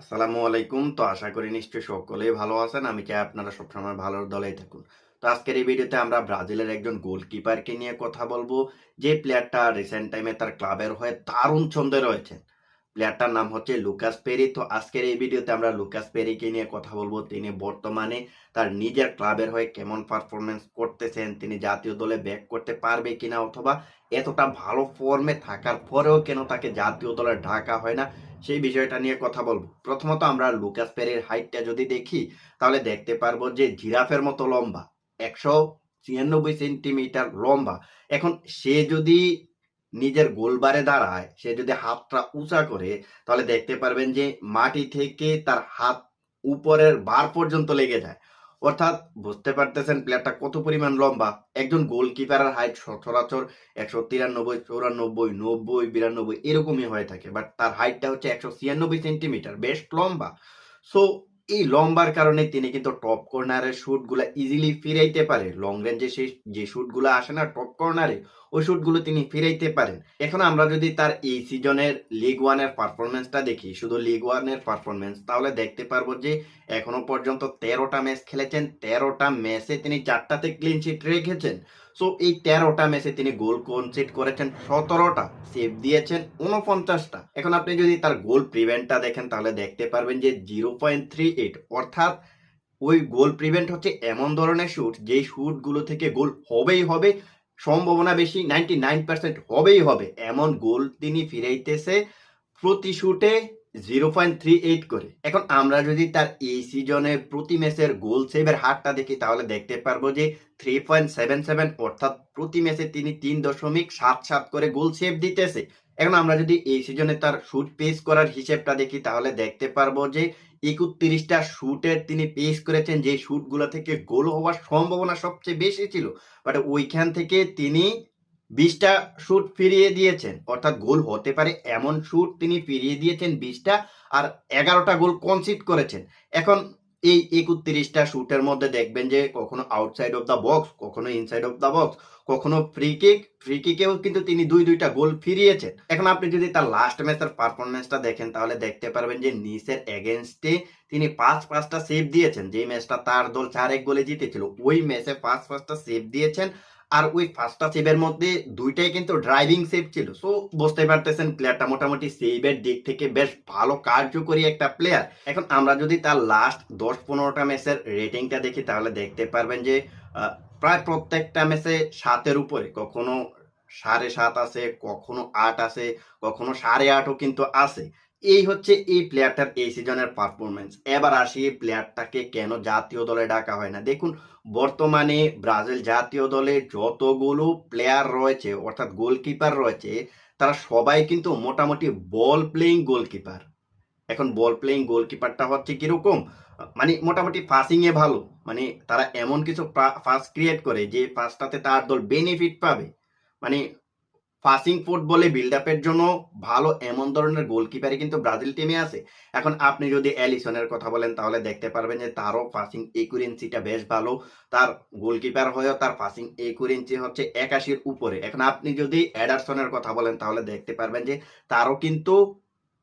আসসালামু আলাইকুম। তো আশা করি নিশ্চয়ই সকলেই ভালো আছেন। আমি চাই আপনারা সবসময় ভালো দলেই থাকুন। তো আজকের এই ভিডিওতে আমরা ব্রাজিলের একজন গোলকিপারকে নিয়ে কথা বলব। যে প্লেয়ারটা রিসেন্ট টাইমে তার ক্লাবের হয়ে দারুণ ছন্দে রয়েছেন। প্লেয়ারটার নাম হচ্ছে লুকাস পেরি। তো আজকের এই ভিডিওতে আমরা লুকাস পেরিকে নিয়ে কথা বলব। তিনি বর্তমানে তার নিজের ক্লাবের হয়ে কেমন পারফরমেন্স করতেছেন, তিনি জাতীয় দলে ব্যাক করতে পারবে কিনা অথবা এতটা ভালো ফর্মে থাকার পরেও কেন তাকে জাতীয় দলে ঢাকা হয় না? সেই বিষয়টা নিয়ে কথা বলব। প্রথমত আমরা লুকাস পেরির হাইটটা যদি দেখি, তাহলে দেখতে পারব যে জিরাফের মতো লম্বা, একশো ছিয়ানব্বই সেন্টিমিটার লম্বা। এখন সে যদি নিজের গোলবারে দাঁড়ায়, সে যদি হাতটা উঁচা করে, তাহলে দেখতে পারবেন যে মাটি থেকে তার হাত উপরের বার পর্যন্ত লেগে যায়। অর্থাৎ বুঝতে পারতেছেন প্লেয়ারটা কত পরিমাণ লম্বা? একজন গোলকিপারের হাইট সচরাচর একশো তিরানব্বই, চৌরানব্বই, নব্বই, বিরানব্বই এরকমই হয়ে থাকে। বাট তার হাইটটা হচ্ছে একশো ছিয়ানব্বই সেন্টিমিটার বেশ লম্বা। সো এই লম্বার কারণে তিনি কিন্তু টপ কর্নারের শ্যুটগুলো ইজিলি ফিরাইতে পারে। লং রেঞ্জে সেই, যে শ্যুটগুলো আসে না টপ কর্নারে ওই শুটগুলো তিনি ফিরাইতে পারেন। এখন আমরা যদি তার এই সিজনের লিগ ওয়ানের পারফরমেন্সটা দেখি, শুধু লিগ ওয়ানের পারফরমেন্স তাহলে দেখতে পারব যে এখনও পর্যন্ত তেরোটা ম্যাচ খেলেছেন, তেরোটা ম্যাচে তিনি চারটাতে ক্লিন শিট রেখেছেন। সো এই তেরোটা ম্যাচে তিনি গোল কনসিড করেছেন সতেরোটা সেভ দিয়েছেন উনপঞ্চাশটা এখন আপনি যদি তার গোল প্রিভেন্টটা দেখেন, তাহলে দেখতে পারবেন যে জিরো পয়েন্ট থ্রি এইট অর্থাৎ ওই গোল প্রিভেন্ট হচ্ছে এমন ধরনের শ্যুট যেই শুটগুলো থেকে গোল হবেই হবে সম্ভাবনা বেশি নাইনটি নাইন পার্সেন্ট হবেই হবে। এমন গোল তিনি ফিরাইতেছে প্রতি শুটে জিরো পয়েন্ট থ্রি এইট করে। এখন আমরা যদি তার এই সিজনের প্রতি ম্যাচের গোল সেভের হারটা দেখি, তাহলে দেখতে পারব যে থ্রি পয়েন্ট সেভেন সেভেন অর্থাৎ প্রতি ম্যাচে তিনি তিন দশমিক সাত সাত করে গোল সেভ দিতেছে। এখন আমরা যদি এই সিজনে তার শুট পেস করার হিসেবটা দেখি, তাহলে দেখতে পারব যে একত্রিশটা শুটের তিনি পেস করেছেন, যে শুটগুলো থেকে গোল হওয়ার সম্ভাবনা সবচেয়ে বেশি ছিল। বাট ওইখান থেকে তিনি বিশটা শুট ফিরিয়ে দিয়েছেন। অর্থাৎ গোল হতে পারে এমন শুট তিনি ফিরিয়ে দিয়েছেন বিশটা, আর এগারোটা গোল কনসিড করেছেন। এখন এই একত্রিশটা শুটের মধ্যে দেখবেন যে কখনো আউটসাইড অফ দ্য বক্স কখনো ইনসাইড অফ দ্য বক্স কখনো ফ্রি কিক ফ্রি কিকেও কিন্তু তিনি দুই দুইটা গোল ফিরিয়েছেন। এখন আপনি যদি তার লাস্ট ম্যাচের পারফরমেন্সটা দেখেন, তাহলে দেখতে পারবেন যে নিসের এগেনস্টে তিনি পাঁচ পাঁচটা সেভ দিয়েছেন। যে ম্যাচটা তার দল চার এক গোলে জিতেছিল, ওই ম্যাচে পাঁচ পাঁচটা সেভ দিয়েছেন। আর ওই পাঁচটা সেভের মধ্যে দুইটাই কিন্তু ড্রাইভিং সেভ ছিল। সো বুঝতে পারতেছেন প্লেয়ারটা মোটামুটি সেভের দিক থেকে বেশ ভালো কার্যকরী একটা প্লেয়ার এখন আমরা যদি তার লাস্ট দশ পনেরোটা ম্যাচের রেটিংটা দেখি, তাহলে দেখতে পারবেন যে প্রায় প্রত্যেকটা ম্যাচে সাতের উপরে। কখনো সাড়ে সাত আছে, কখনো আট আছে, কখনো সাড়ে আটও কিন্তু আছে। এই হচ্ছে এই প্লেয়ারটার এই সিজনের পারফরমেন্স এবার আসি প্লেয়ারটাকে কেন জাতীয় দলে ডাকা হয় না? দেখুন, বর্তমানে ব্রাজিল জাতীয় দলে যতগুলো প্লেয়ার রয়েছে, অর্থাৎ গোলকিপার রয়েছে, তারা সবাই কিন্তু মোটামুটি বল প্লেইং গোলকিপার এখন বল প্লেইং গোলকিপারটা হচ্ছে কীরকম? মানে মোটামুটি এ ভালো। মানে তারা এমন কিছু পাস ক্রিয়েট করে যে পাসটাতে তার দল বেনিফিট পাবে। মানে পাসিং ফুটবলে বিল্ড আপের জন্য ভালো এমন ধরনের গোলকিপারই কিন্তু ব্রাজিল টিমে আছে। এখন আপনি যদি অ্যালিসনের কথা বলেন, তাহলে দেখতে পারবেন যে তারও পাসিং একুরেন্সিটা বেশ ভালো। তার গোলকিপার হয়েও তার পাসিং একুরেন্সি হচ্ছে একাশির উপরে। এখন আপনি যদি অ্যাডারসনের কথা বলেন, তাহলে দেখতে পারবেন যে তারও কিন্তু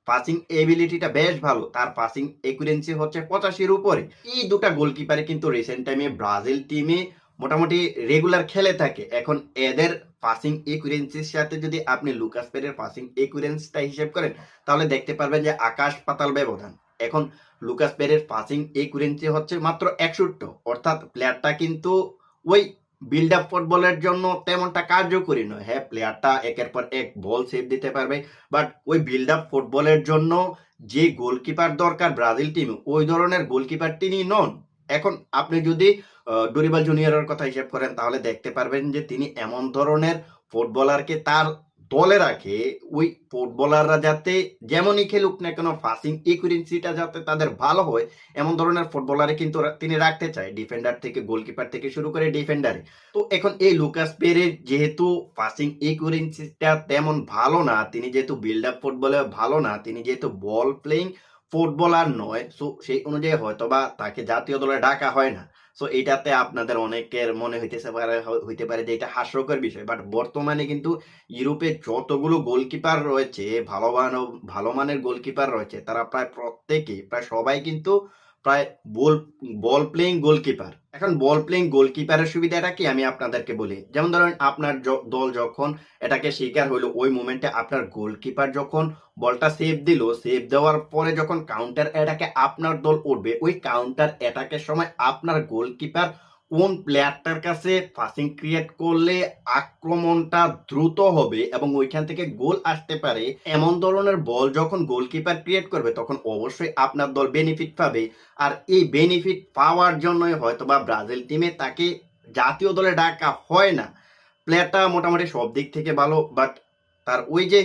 পাসিং এবিলিটিটা বেশ ভালো। তার পাসিং একুরেন্সি হচ্ছে পঁচাশির উপরে। এই দুটা গোলকিপারে কিন্তু রিসেন্ট টাইমে ব্রাজিল টিমে মোটামুটি রেগুলার খেলে থাকে। এখন এদের পাসিং একুরেন্সির সাথে যদি আপনি লুকাস পেরের পাসিং একুরেন্সটা হিসেব করেন, তাহলে দেখতে পারবেন যে আকাশ পাতাল ব্যবধান। এখন লুকাস পেরের পাসিং একুরেন্সি হচ্ছে মাত্র একষট্টি। অর্থাৎ প্লেয়ারটা কিন্তু ওই বিল্ড আপ ফুটবলের জন্য তেমনটা কার্যকরী নয়। হ্যাঁ প্লেয়ারটা একের পর এক বল সেভ দিতে পারবে বাট ওই বিল্ড আপ ফুটবলের জন্য যে গোলকিপার দরকার ব্রাজিল টিম ওই ধরনের গোলকিপার তিনি নন। এখন আপনি যদি ডোরিবাল জুনিয়রের কথা হিসেব করেন, তাহলে দেখতে পারবেন যে তিনি এমন ধরনের ফুটবলারকে তার দলে রাখে, ওই ফুটবলাররা যাতে যেমনই খেলুক না কেন ফাসিং ইকুরেন্সিটা যাতে তাদের ভালো হয়, এমন ধরনের ফুটবলারে কিন্তু তিনি রাখতে চায় ডিফেন্ডার থেকে গোলকিপার থেকে শুরু করে ডিফেন্ডারে তো এখন এই লুকাস পেরের যেহেতু ফাসিং ইকুরেন্সিটা তেমন ভালো না, তিনি যেহেতু বিল্ড আপ ফুটবলে ভালো না, তিনি যেহেতু বল প্লেইং ফুটবলার নয় সো সেই অনুযায়ী হয়তো বা তাকে জাতীয় দলে ডাকা হয় না। সো এটাতে আপনাদের অনেকের মনে হইতেছে পারে হইতে পারে যে এটা হাস্যকর বিষয় বাট বর্তমানে কিন্তু ইউরোপের যতগুলো গোলকিপার রয়েছে, ভালো ভালো মানের গোলকিপার রয়েছে, তারা প্রায় প্রত্যেকেই, প্রায় সবাই কিন্তু প্রায় বল বল প্লেইং গোলকিপার এখন বল প্লেইং গোলকিপারের সুবিধাটা কি? আমি আপনাদেরকে বলি। যেমন ধরেন আপনার দল যখন এটাকে শিকার হইল, ওই মোমেন্টে আপনার গোলকিপার যখন বলটা সেভ দিল সেভ দেওয়ার পরে যখন কাউন্টার এটাকে আপনার দল উঠবে ওই কাউন্টার অ্যাটাকের সময় আপনার গোলকিপার কোন প্লেয়ারটার কাছে পাসিং ক্রিয়েট করলে আক্রমণটা দ্রুত হবে এবং ওইখান থেকে গোল আসতে পারে, এমন ধরনের বল যখন গোলকিপার ক্রিয়েট করবে, তখন অবশ্যই আপনার দল বেনিফিট পাবে। আর এই বেনিফিট পাওয়ার জন্যই হয়তো বা ব্রাজিল টিমে তাকে জাতীয় দলে ডাকা হয় না। প্লেয়ারটা মোটামুটি সব দিক থেকে ভালো বাট তার ওই যে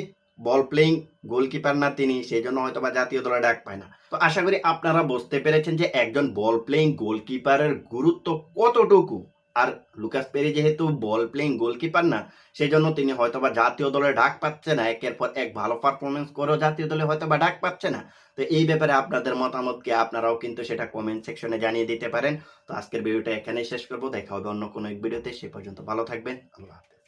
বল প্লেইং গোলকিপার না তিনি সেই জন্য হয়তো বা জাতীয় দলে ডাক পায় না। তো আশা করি আপনারা বুঝতে পেরেছেন যে একজন বল প্লেইং গোলকিপারের গুরুত্ব কতটুকু। আর লুকাস পেরি যেহেতু বল প্লেইং গোলকিপার না সেই জন্য তিনি হয়তো বা জাতীয় দলে ডাক পাচ্ছে না। একের পর এক ভালো পারফরমেন্স করেও জাতীয় দলে হয়তো বা ডাক পাচ্ছে না। তো এই ব্যাপারে আপনাদের মতামত কি আপনারাও কিন্তু সেটা কমেন্ট সেকশনে জানিয়ে দিতে পারেন। তো আজকের ভিডিওটা এখানেই শেষ করব। দেখা হবে অন্য কোনো এক ভিডিওতে। সে পর্যন্ত ভালো থাকবেন। আল্লাহ হাফেজ।